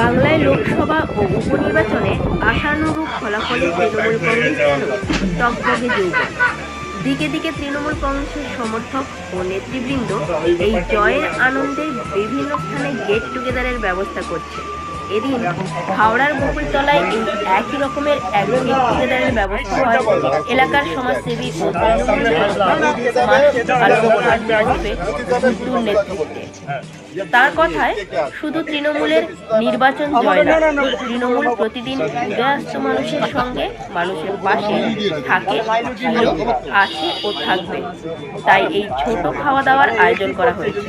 বাংলায় লোকসভা ও উপনির্বাচনে আশানুরূপ ফলাফলে তৃণমূল কংগ্রেস যেন টকটকে দিকে দিকে তৃণমূল কংগ্রেসের সমর্থক ও নেতৃবৃন্দ এই জয়ের আনন্দে বিভিন্ন স্থানে গেট টুগেদারের ব্যবস্থা করছে। এদিন হাওড়ার বকুলতলায় এই একই রকমের এক গেট ব্যবস্থা হয়। এলাকার সমাজসেবী ও নেতৃত্বে তার কথায় শুধু তৃণমূলের নির্বাচন জয় না, তৃণমূল প্রতিদিন উদয়াস্ত মানুষের সঙ্গে মানুষের পাশে থাকে আছে ও থাকবে। তাই এই ছোট খাওয়া দাওয়ার আয়োজন করা হয়েছে।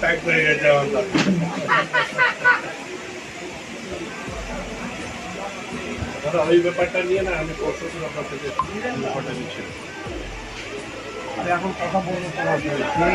প্যাক হয়ে গেছে আমার দাদা ওই ব্যাপারটা নিয়ে না আমি পরশু আপনার থেকে ব্যাপারটা নিচ্ছি। আমার ভাই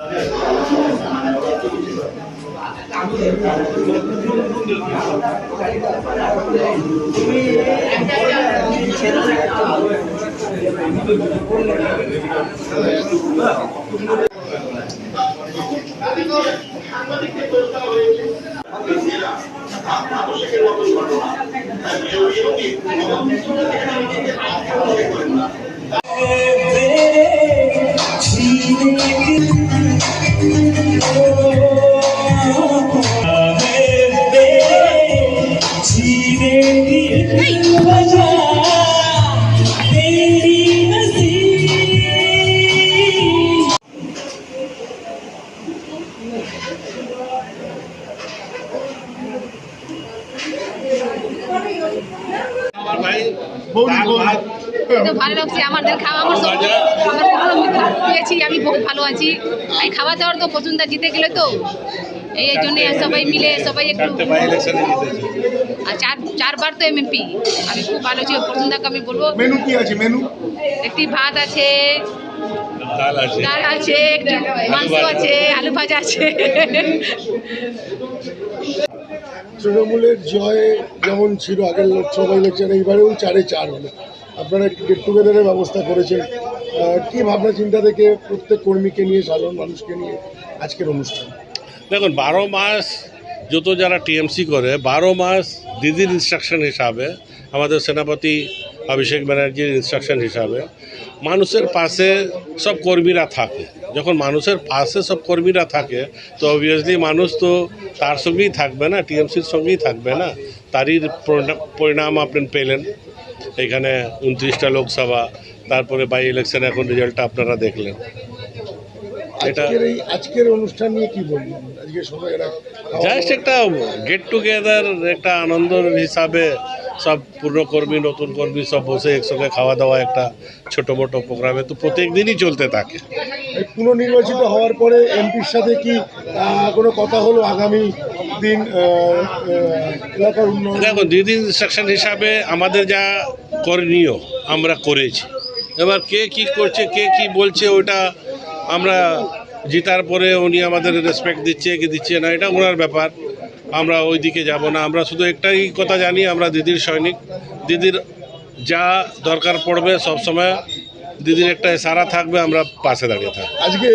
ভাত তো ভালো লাগছে আমাদের খাওয়া আমার সব আমার পেয়েছি আমি বহুত ভালো আছি। এই খাওয়া দাওয়ার তো পছন্দ জিতে গেলে তো। এই জন্যে সবাই মিলে সবাই একটু আর চার চারবার তো এমএমপি আমি খুব ভালো আছি পছন্দকে আমি বলব। মেনু কি আছে? মেনু? একটি ভাত আছে ডাল আছে। মাংস আছে আলু ভাজা আছে। তৃণমূলের জয় যেমন ছিল আগের লোকসভা ইলেকশন এইবারেও চারে চার হলো। আপনারা গেট টুগেদারের ব্যবস্থা করেছেন। কি ভাবনা, চিন্তা থেকে প্রত্যেক কর্মীকে নিয়ে, সাধারণ মানুষকে নিয়ে আজকের অনুষ্ঠান? দেখুন, বারো মাস যত যারা টিএমসি করে, বারো মাস দিদির ইনস্ট্রাকশন হিসাবে, আমাদের সেনাপতি অভিষেক ব্যানার্জির ইনস্ট্রাকশন হিসাবে, মানুষের পাশে সব কর্মীরা থাকে। যখন মানুষের পাশে সব কর্মীরা থাকে, তো অবভিয়াসলি মানুষ তো তার সঙ্গেই থাকবে না, টিএমসির সঙ্গেই থাকবে না। তারই পরিণাম আপনি পেলেন এখানে উনত্রিশটা লোকসভা, তারপরে বাই ইলেকশন এখন রেজাল্টটা আপনারা দেখলেন। আজকের এই আজকের অনুষ্ঠান নিয়ে কি বলবেন আজকে সবাই এরা জাস্ট একটা গেট টুগেদার একটা আনন্দের হিসাবে সব নতুন কর্মী সব বসে একসঙ্গে খাওয়া দাওয়া একটা ছোটো মোটো প্রোগ্রামে তো প্রত্যেক দিনই চলতে থাকে। পুনর্নির্বাচিত হওয়ার পরে এমপির সাথে কি কোনো কথা হলো আগামী দিন এলাকার উন্নয়ন? দেখো দিদি ইনস্ট্রাকশন হিসাবে আমাদের যা করণীয় আমরা করেছি। এবার কে কি করছে কে কি বলছে ওটা আমরা জিতার পরে উনি আমাদের রেসপেক্ট দিচ্ছে কি দিচ্ছে না এটা ওনার ব্যাপার। আমরা ওই দিকে যাব না আমরা শুধু একটাই কথা জানি আমরা দিদির সৈনিক। দিদির যা দরকার পড়বে সব সময় দিদির একটা সারা থাকবে আমরা পাশে দাঁড়িয়ে থাকব। আজকে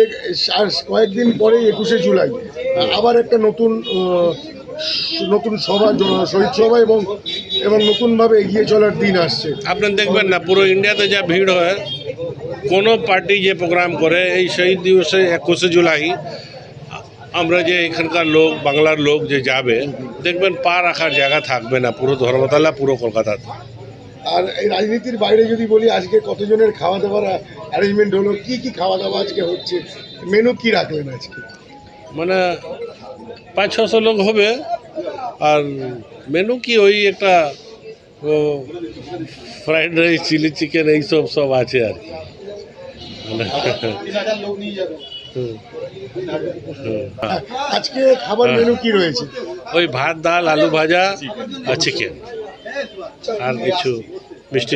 কয়েকদিন পরেই একুশে জুলাই আবার একটা নতুন নতুন সভা শহীদ সভা এবং এবং নতুনভাবে এগিয়ে চলার দিন আসছে। আপনি দেখবেন না পুরো ইন্ডিয়াতে যা ভিড় হয় কোনো পার্টি যে প্রোগ্রাম করে এই শহীদ দিবসে একুশে জুলাই আমরা যে এখানকার লোক বাংলার লোক যে যাবে দেখবেন পা রাখার জায়গা থাকবে না পুরো ধর্মতলা পুরো কলকাতাতে আর এই রাজনীতির বাইরে যদি বলি আজকে কতজনের খাওয়া দাওয়ার অ্যারেঞ্জমেন্ট হলো কি কি খাওয়া দাওয়া আজকে হচ্ছে মেনু কি রাখলেন আজকে মানে পাঁচ ছশো লোক হবে আর মেনু কি ওই একটা ফ্রাইড রাইস চিলি চিকেন এইসব সব আছে আর কি। আজকে খাবার মেনু কি রয়েছে? ওই ভাত ডাল আলু ভাজা আর চিকেন আর কিছু মিষ্টি